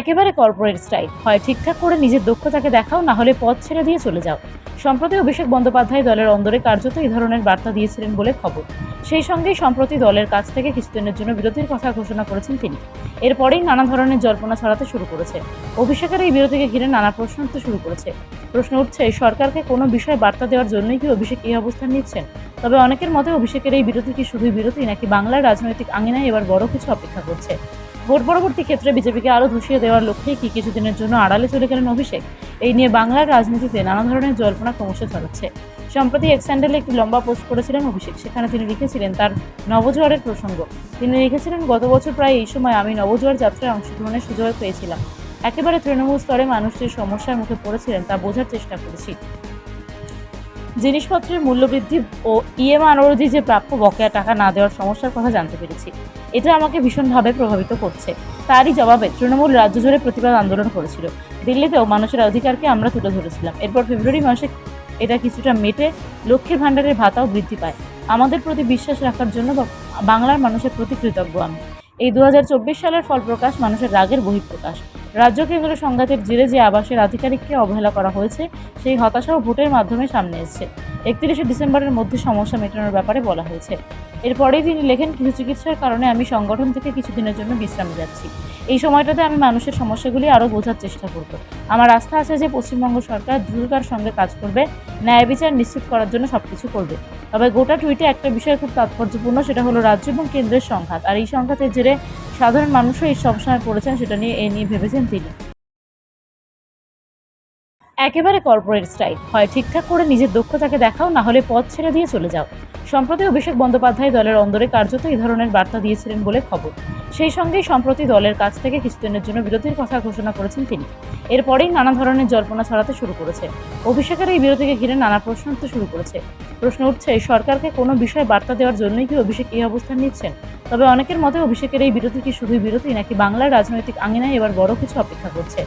একেবারে corporate style হয় ঠিকঠাক করে নিজের দক্ষতাকে দেখাও, না হলে পথ ছেড়ে দিয়ে চলে যাও। সম্প্রতি অভিষেক বন্দ্যোপাধ্যায় দলের অন্দরে কার্যত এই ধরনের বার্তা দিয়েছিলেন বলে খবর। সেই সঙ্গেই সম্প্রতি দলের কাছ থেকে কিছুদিনের জন্য বিরতির কথা ঘোষণা করেছেন তিনি। এরপরেই নানা ধরনের জল্পনা ছড়াতে শুরু করেছে। অভিষেকের এই বিরতিকে ঘিরে নানা প্রশ্ন উঠতে শুরু করেছে। প্রশ্ন উঠছে, সরকারকে কোনো বিষয়ে বার্তা দেওয়ার জন্যই কি অভিষেক এই অবস্থান নিচ্ছেন? তবে অনেকের মতে অভিষেকের এই বিরতি কি শুধুই বিরতি, নাকি বাংলার রাজনৈতিক আঙিনায় এবার বড় কিছু অপেক্ষা করছে? ভোট পরবর্তী ক্ষেত্রে বিজেপিকে আরও ধসিয়ে দেওয়ার লক্ষ্যেই কি কিছুদিনের জন্য আড়ালে চলে গেলেন অভিষেক? এই নিয়ে বাংলার রাজনীতিতে নানা ধরনের জল্পনা ক্রমশ ছড়াচ্ছে। সম্প্রতি এক স্যান্ডেলে একটি লম্বা পোস্ট করেছিলেন অভিষেক। সেখানে তিনি লিখেছিলেন, তার নবজোয়ারের প্রসঙ্গ। তিনি লিখেছিলেন, গত বছর প্রায় এই সময় আমি নবজোয়ার যাত্রায় অংশগ্রহণের সুযোগ পেয়েছিলাম। একেবারে তৃণমূল স্তরে মানুষ যে সমস্যার মুখে পড়েছিলেন তা বোঝার চেষ্টা করেছি। জিনিসপত্রের মূল্যবৃদ্ধি ও ইএম অনুরোধী যে প্রাপ্য বকেয়া টাকা না দেওয়ার সমস্যার কথা জানতে পেরেছি। এটা আমাকে ভীষণভাবে প্রভাবিত করছে। তারই জবাবে তৃণমূল রাজ্য জুড়ে প্রতিবাদ আন্দোলন করেছিল। দিল্লিতেও মানুষের অধিকারকে আমরা তুলে ধরেছিলাম। এরপর ফেব্রুয়ারি মাসে এটা কিছুটা মেটে লক্ষ্মীর ভাণ্ডারের ভাতাও বৃদ্ধি পায়। আমাদের প্রতি বিশ্বাস রাখার জন্য বাংলার মানুষের প্রতি কৃতজ্ঞ আমি। এই দু হাজার চব্বিশ সালের ফল প্রকাশ মানুষের রাগের বহিঃপ্রকাশ। রাজ্য কেন্দ্র সংঘাতের জেরে যে আবাসের আধিকারিককে অবহেলা করা হয়েছে, সেই হতাশাও ভোটের মাধ্যমে সামনে এসেছে। একত্রিশে ডিসেম্বরের মধ্যে সমস্যা মেটানোর ব্যাপারে বলা হয়েছে। এরপরেই তিনি লেখেন কিছু চিকিৎসার কারণে আমি সংগঠন থেকে কিছুদিনের জন্য বিশ্রামে যাচ্ছি। এই সময়টাতে আমি মানুষের সমস্যাগুলি আরও বোঝার চেষ্টা করব। আমার আস্থা আছে যে পশ্চিমবঙ্গ সরকার দ্রুততার সঙ্গে কাজ করবে, ন্যায় বিচার নিশ্চিত করার জন্য সব কিছু করবে। তবে গোটা টুইটে একটা বিষয় খুব তাৎপর্যপূর্ণ, সেটা হলো রাজ্য এবং কেন্দ্রের সংঘাত। আর এই সংঘাতের জেরে সাধারণ মানুষও এই সমস্যায় পড়েছেন সেটা নিয়ে এ নিয়ে ভেবেছেন তিনি। একেবারে কর্পোরেট স্টাইল হয় ঠিকঠাক করে নিজের দক্ষতাকে দেখাও, না হলে পথ ছেড়ে দিয়ে চলে যাও। সম্প্রতি অভিষেক বন্দ্যোপাধ্যায় দলের অন্দরে কার্যত এই ধরনের বার্তা দিয়েছিলেন বলে খবর। সেই সঙ্গেই সম্প্রতি দলের কাছ থেকে কিছুদিনের জন্য বিরতির কথা ঘোষণা করেছেন তিনি। এরপরেই নানা ধরনের জল্পনা ছড়াতে শুরু করেছে। অভিষেকের এই বিরতিকে ঘিরে নানা প্রশ্ন উঠতে শুরু করেছে। প্রশ্ন উঠছে, সরকারকে কোনো বিষয়ে বার্তা দেওয়ার জন্যই কি অভিষেক এই অবস্থান নিচ্ছেন? তবে অনেকের মতে অভিষেকের এই বিরতি কি শুধুই বিরতি, নাকি বাংলার রাজনৈতিক আঙিনায় এবার বড় কিছু অপেক্ষা করছে?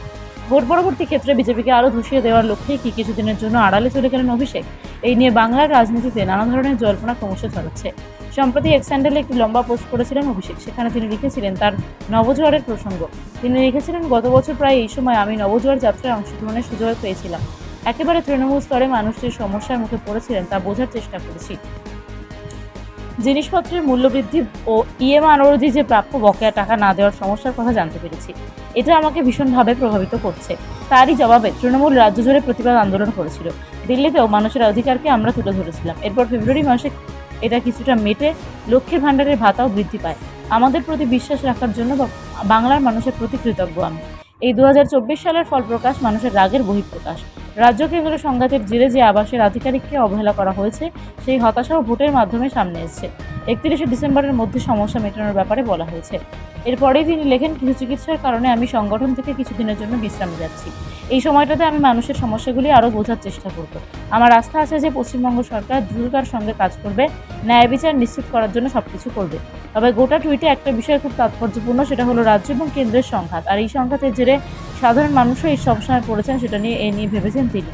ভোট পরবর্তী ক্ষেত্রে বিজেপিকে আরও ধসিয়ে দেওয়ার লক্ষ্যেই কি কিছুদিনের জন্য আড়ালে চলে গেলেন অভিষেক? এই নিয়ে বাংলার রাজনীতিতে নানা ধরনের জল্পনা ক্রমশ ছড়াচ্ছে। সম্প্রতি এক স্যান্ডেলে একটি লম্বা পোস্ট করেছিলেন অভিষেক। সেখানে তিনি লিখেছিলেন, তার নবজোয়ারের প্রসঙ্গ। তিনি লিখেছিলেন, গত বছর প্রায় এই সময় আমি নবজোয়ার যাত্রায় অংশগ্রহণের সুযোগ পেয়েছিলাম। একেবারে তৃণমূল স্তরে মানুষ যে সমস্যার মুখে পড়েছিলেন তা বোঝার চেষ্টা করেছি। জিনিসপত্রের মূল্যবৃদ্ধি ও ইএম অনুরোধী যে প্রাপ্য বকেয়া টাকা না দেওয়ার সমস্যার কথা জানতে পেরেছি। এটা আমাকে ভীষণভাবে প্রভাবিত করছে। তারই জবাবে তৃণমূল রাজ্য জুড়ে প্রতিবাদ আন্দোলন করেছিল দিল্লিতেও মানুষের অধিকারকে আমরা তুলে ধরেছিলাম। এরপর ফেব্রুয়ারি মাসে এটা কিছুটা মেটে লক্ষ্মীর ভাণ্ডারের ভাতাও বৃদ্ধি পায়। আমাদের প্রতি বিশ্বাস রাখার জন্য বাংলার মানুষের প্রতি কৃতজ্ঞ আমি। এই দু হাজার চব্বিশ সালের ফল প্রকাশ মানুষের রাগের বহিঃপ্রকাশ। রাজ্য কেন্দ্র সংঘাতের জেরে যে আবাসের আধিকারিককে অবহেলা করা হয়েছে, সেই হতাশাও ভোটের মাধ্যমে সামনে এসেছে। একত্রিশে ডিসেম্বরের মধ্যে সমস্যা মেটানোর ব্যাপারে বলা হয়েছে। এরপরেই তিনি লেখেন, কিছু চিকিৎসার কারণে আমি সংগঠন থেকে কিছুদিনের জন্য বিশ্রামে যাচ্ছি। এই সময়টাতে আমি মানুষের সমস্যাগুলি আরও বোঝার চেষ্টা করব। আমার আস্থা আছে যে পশ্চিমবঙ্গ সরকার দ্রুততার সঙ্গে কাজ করবে, ন্যায় বিচার নিশ্চিত করার জন্য সব কিছু করবে। তবে গোটা টুইটে একটা বিষয় খুব তাৎপর্যপূর্ণ, সেটা হলো রাজ্য এবং কেন্দ্রের সংঘাত। আর এই সংঘাতের জেরে সাধারণ মানুষও এই সমস্যায় পড়েছেন সেটা নিয়ে এ নিয়ে ভেবেছেন তিনি।